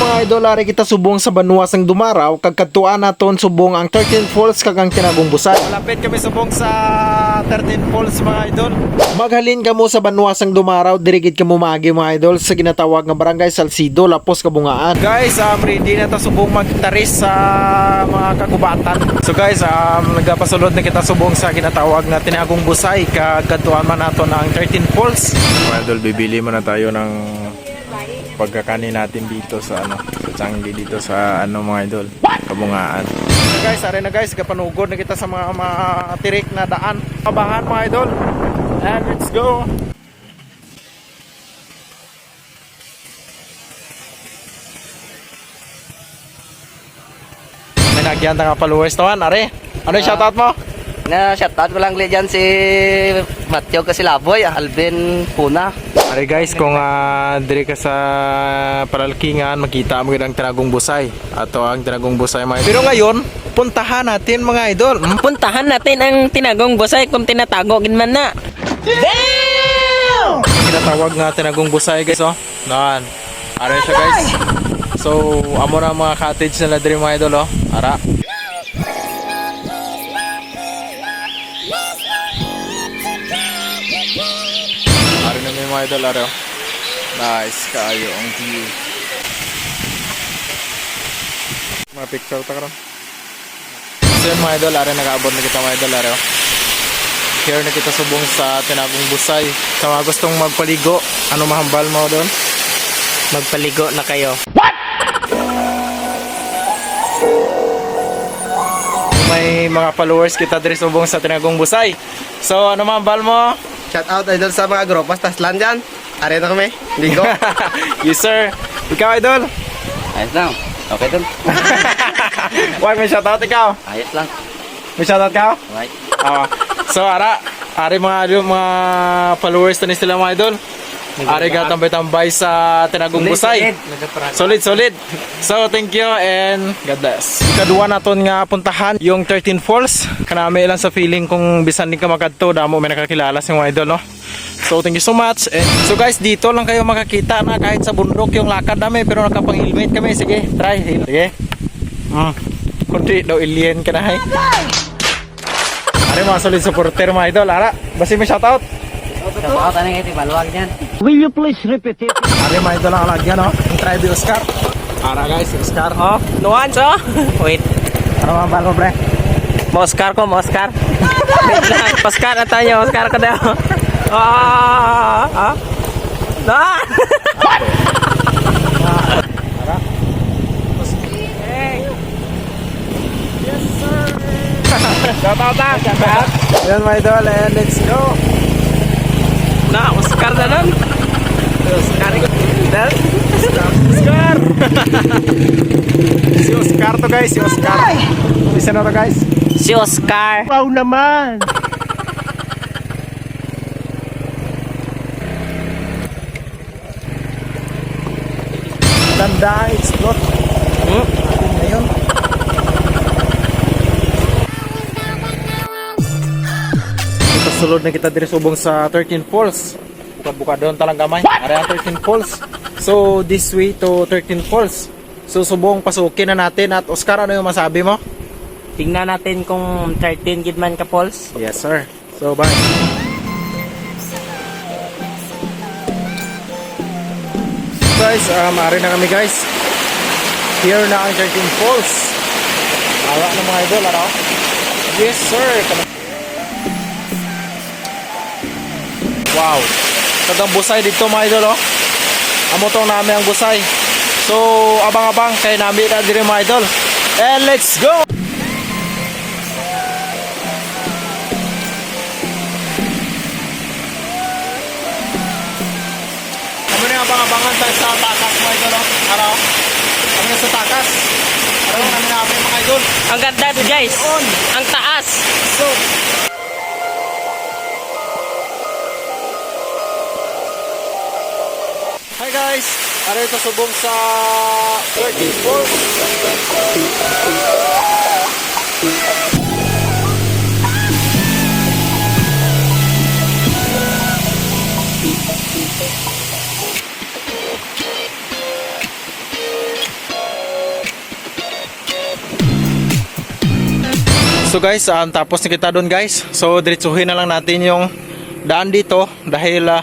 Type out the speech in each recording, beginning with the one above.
mga idol, ari kita subong sa Banuas ng Dumaraw, kagkatuan naton subong ang 13 Falls kagang tinagong busay. Malapit kami subong sa 13 Falls mga idol. Maghalin kamo sa Banuas ng Dumaraw, dirigid kamo maagi mga idol sa ginatawag nga barangay Salcido, Lapos, Kabungaan. Guys, um, ready na ta subong magtaris sa mga kagubatan. So guys, um, nagapasulod na kita subong sa ginatawag na tinagong busay, kagkatuan man naton ang 13 Falls. Mga idol, bibili muna tayo ng pagkakanin natin dito sa ano sa Changi dito sa ano mga idol kabungaan. So guys are na guys kapanugod na kita sa mga, mga tirik na daan. Kabahan mga idol. And let's go. May nagyan nga to han are. Ano yung shoutout mo Na shoutout ko lang ulit dyan si Matthew Kasilaboy, Alvin Puna. Are guys, kung uh, diri ka sa Palalkingan, makita mo yung tinagong busay. Ato ang tinagong busay mga Pero ngayon, puntahan natin mga idol. Hmm? Puntahan natin ang tinagong busay kung tinatago gin man na. Kinatawag nga tinagong busay guys, oh. Nan. Ara siya guys. So, amo na ang mga cottage nila diri mga idol, oh. Ara. Mga idol, ara. oh. Nice kayo ang view. Mga picture ta karon. So yun mga idol, ara nag-aabot na kita mga idol, ara. oh. Here na kita subong sa Tinagong Busay. Sa mga gustong magpaligo, ano mahambal mo doon? Magpaligo na kayo. May mga followers kita diri subong sa Tinagong Busay. So ano mahambal mo? Shoutout idol sa mga grupas Taslan dyan. Are na kami. Ligo. yes sir. Ikaw idol? Ayos lang. Okay dun. Wag may shoutout ikaw. Ayos lang. May shoutout ka? Right. Oo. so ara, ari mga idol, mga followers na ni sila mga idol. Ari ga tambay-tambay sa Tinagong Busay. Solid, solid. So, thank you and God bless. Ikaduwa naton nga puntahan yung 13 Falls. Kanami lang sa feeling kung bisan din ka makadto, damo may nakakilala sa mga idol, no? So, thank you so much. And, so guys, dito lang kayo makakita na kahit sa bundok yung lakad namin pero nakapang-helmet kami. Sige, try. Sige. Mm. Kundi daw alien ka na, hay. Ari mga solid supporter mga idol. Ara, basi may shoutout. Shoutout ano nga ito. Maluwag dyan. Ari mga idol ang alagyan, no? Yung tribe ni Oscar. Ara guys, Oscar. Oh, nuance oh. Wait. Ano mga balo, pre? Oscar ko, Oscar. Wait lang. Oscar na tayo, Oscar ka daw. Ah, ah. Ah. Shoutout na! Shoutout! Ayan mga idol, and let's go! Na, Oscar na nun. Oscar. Dal. Oscar! si Oscar to guys, si Oscar. Isa na to guys. Si Oscar. Wow naman! Tanda, explore. Hmm? Atin ngayon. Ito sulod na kita diri subong sa 13 Falls. Buka-buka doon talang gamay. Are ang 13 Falls. So this way to 13 Falls. So subong pasukin na natin at Oscar ano yung masabi mo? Tingnan natin kung 13 gid man ka Pauls. Yes sir. So bye. Guys, uh, maaari na kami guys. Here na ang 13 Falls. Awa ng mga idol, ano? Yes sir. Wow. Tagang busay dito mga idol, oh. Amo tong namin ang busay. So, abang-abang kay namin na diri mga idol. And let's go! Kami na abang-abangan tayo sa takas mga idol, oh. Araw. Kami na sa takas. Araw namin namin mga idol. Ang ganda to guys. Ang taas. So, Hi guys! Ano ito subong sa 34? So guys, um, tapos na kita doon guys. So diretsuhin na lang natin yung daan dito dahil uh,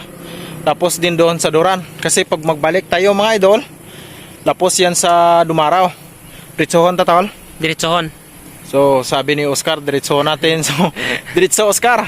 tapos din doon sa Duran. Kasi pag magbalik tayo mga idol, tapos yan sa Dumaraw. Diretsuhon ta tol. Diretsohon. So sabi ni Oscar, diretsuhon natin. So diretso Oscar.